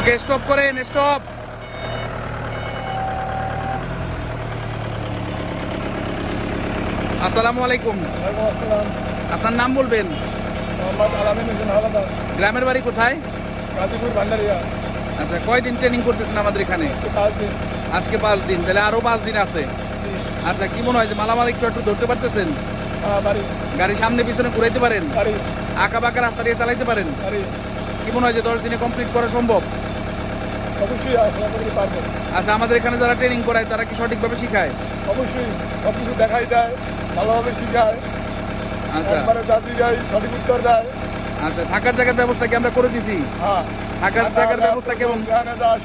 Okay stop করেন stop আসসালামু আলাইকুম। আপনার নাম বলবেন? গ্রামের বাড়ি কোথায়? গাজীপুর ভান্ডারিয়া। আচ্ছা কয়দিন ট্রেনিং করতেছেন আমাদের এখানে? আজকে পাঁচ দিন। আজকে পাঁচ দিন তাহলে আরও পাঁচ দিন আছে। আচ্ছা কি মনে হয় যে মালামাল একটু একটু ধরতে পারতেছেন? হ্যাঁ, গাড়ি সামনে পিছনে ঘুরাইতে পারেন? আঁকা বাঁকা রাস্তা দিয়ে চালাইতে পারেন? কি মনে হয় যে দশ দিনে কমপ্লিট করা সম্ভব? অবশ্যই আশা করি আচ্ছা আমাদের এখানে যারা ট্রেনিং করায় তারা কি সঠিকভাবে শিখায়? অবশ্যই সব কিছু দেখাই দেয় ভালোভাবে শিখায়। আচ্ছা। একবারে জাতি দেয় সঠিক উত্তর দেয়। আচ্ছা থাকার জায়গার ব্যবস্থা কি আমরা করে দিছি? হ্যাঁ। থাকার জায়গার ব্যবস্থা কেমন?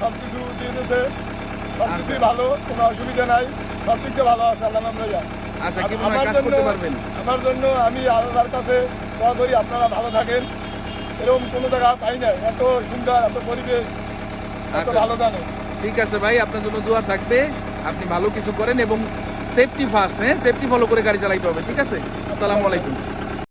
সব কিছু দিয়ে দিয়েছে। সব কিছুই ভালো কোনো অসুবিধা নাই। সব দিক ভালো আছে আল্লাহ আমরা যাই আচ্ছা কি মনে কাজ করতে পারবেন? আমার জন্য আমি আল্লাহর কাছে দোয়া করি আপনারা ভালো থাকেন। এরকম কোনো জায়গা পাই না এত সুন্দর এত পরিবেশ এত আচ্ছা। ভালো জানে ঠিক আছে ভাই আপনার জন্য দোয়া থাকবে। আপনি ভালো কিছু করেন এবং সেফটি ফার্স্ট হ্যাঁ? সেফটি ফলো করে গাড়ি চালাইতে হবে ঠিক আছে? আসসালামু আলাইকুম।